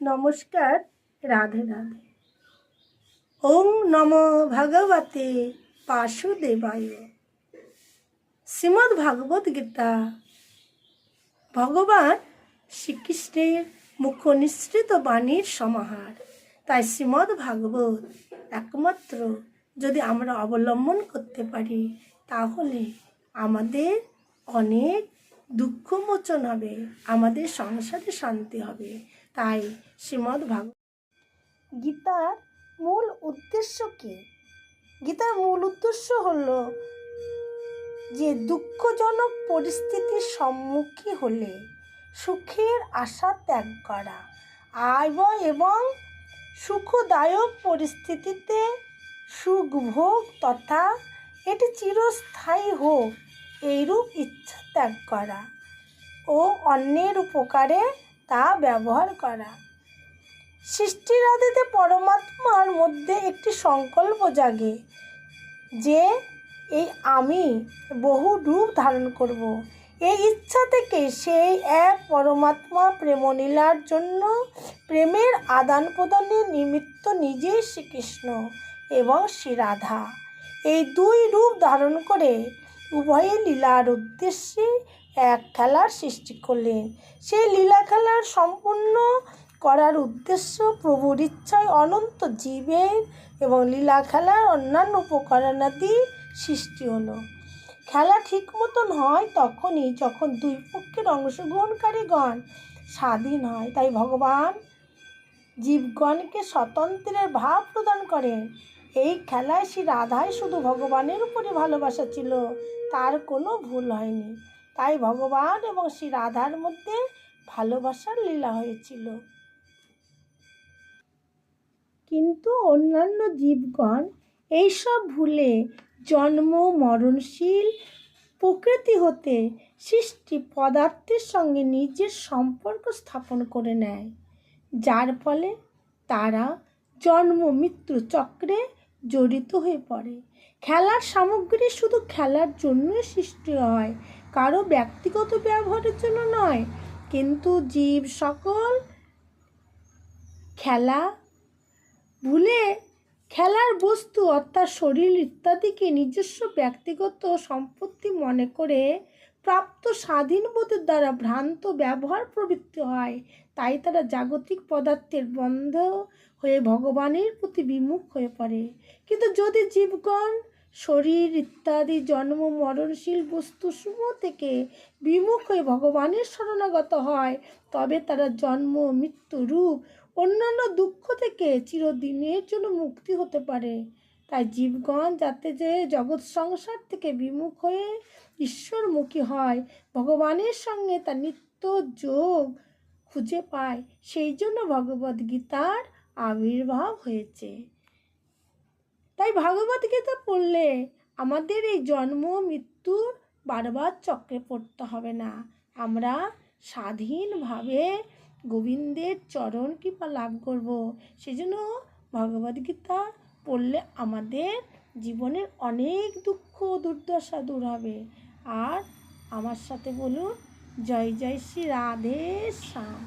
নমস্কার, রাধে রাধে। ওম নম ভগবতে বাসুদেবায়। শ্রীমদ্ ভাগবত গীতা ভগবান শ্রীকৃষ্ণের মুখ নিঃসৃত বাণীর সমাহার। তাই শ্রীমদ্ ভাগবত একমাত্র যদি আমরা অবলম্বন করতে পারি, তাহলে আমাদের অনেক দুঃখ মোচন হবে, আমাদের সংসারে শান্তি হবে। তাই শ্রীমদ্ ভাগ গীতার মূল উদ্দেশ্য কী? গীতার মূল উদ্দেশ্য হল যে দুঃখজনক পরিস্থিতির সম্মুখীন হলে সুখের আশা ত্যাগ করা আয় এবং সুখদায়ক পরিস্থিতিতে সুখ ভোগ তথা এটি চিরস্থায়ী হোক। এইরূপ ইচ্ছা ত্যাগ করা ও অন্যের উপকারে তা ব্যবহার করা সৃষ্টিরাধিতে পরমাত্মার মধ্যে একটি সংকল্প জাগে যে, এই আমি বহু রূপ ধারণ করব। এই ইচ্ছা থেকে সেই এক পরমাত্মা প্রেমলীলার জন্য প্রেমের আদান প্রদানের নিমিত্ত নিজেই শ্রীকৃষ্ণ এবং শ্রী রাধা এই দুই রূপ ধারণ করে উভয়ে লীলার উদ্দেশ্যে এক খেলার সৃষ্টি করলেন। সেই লীলা খেলার সম্পূর্ণ করার উদ্দেশ্য প্রভুর ইচ্ছায় অনন্ত জীবের এবং লীলা খেলার অন্যান্য উপকরণাদি সৃষ্টি হলো। খেলা ঠিক মতন হয় তখনই যখন দুই পক্ষের অংশগ্রহণকারীগণ স্বাধীন হয়। তাই ভগবান জীবগণকে স্বতন্ত্রের ভাব প্রদান করেন। এই খেলায় শ্রী রাধাই শুধু ভগবানের উপরে ভালোবাসা ছিল, তার কোনো ভুল হয়নি। তাই ভগবান এবং শ্রী রাধার মধ্যে ভালোবাসার লীলা হয়েছিল। কিন্তু অন্যান্য জীবগণ এইসব ভুলে জন্ম, মরণশীল প্রকৃতি হতে সৃষ্টি পদার্থের সঙ্গে নিজের সম্পর্ক স্থাপন করে নেয়। যার ফলে তারা জন্ম, মৃত্যু চক্রে জড়িত হয়ে পড়ে। খেলার সামগ্রী শুধু খেলার জন্যই সৃষ্টি হয়, কারও ব্যক্তিগত ব্যবহারের জন্য নয়। কিন্তু জীব সকল খেলা ভুলে খেলার বস্তু অর্থাৎ শরীর ইত্যাদিকে নিজস্ব ব্যক্তিগত সম্পত্তি মনে করে প্রাপ্ত স্বাধীন বোধের দ্বারা ভ্রান্ত ব্যবহার প্রবৃত্তি হয়। তাই তারা জাগতিক পদার্থের বন্ধ হয়ে ভগবানের প্রতি বিমুখ হয়ে পড়ে। কিন্তু যদি জীবগণ, শরীর ইত্যাদি, জন্ম, মরণশীল বস্তুসমূহ থেকে বিমুখ হয়ে ভগবানের শরণাগত হয়, তবে তারা জন্ম, মৃত্যু, রূপ, অন্যান্য দুঃখ থেকে চিরদিনের জন্য মুক্তি হতে পারে। তাই জীবগণ যাতে যে জগৎ সংসার থেকে বিমুখ হয়ে ঈশ্বরমুখী হয়, ভগবানের সঙ্গে তার নিত্য যোগ খুঁজে পায়। সেই জন্য ভগবদ গীতার আবির্ভাব হয়েছে। তাই ভগবদ গীতা পড়লে আমাদের এই জন্ম মৃত্যুর বারবার চক্রে পড়তে হবে না। আমরা স্বাধীনভাবে গোবিন্দের চরণ কৃপা লাভ করব। সেজন্য ভগবদ্গীতা পড়লে আমাদের জীবনের অনেক দুঃখ দুর্দশা দূর হবে। আর আমার সাথে বলুন, জয় জয় শ্রী রাধে শ্যাম।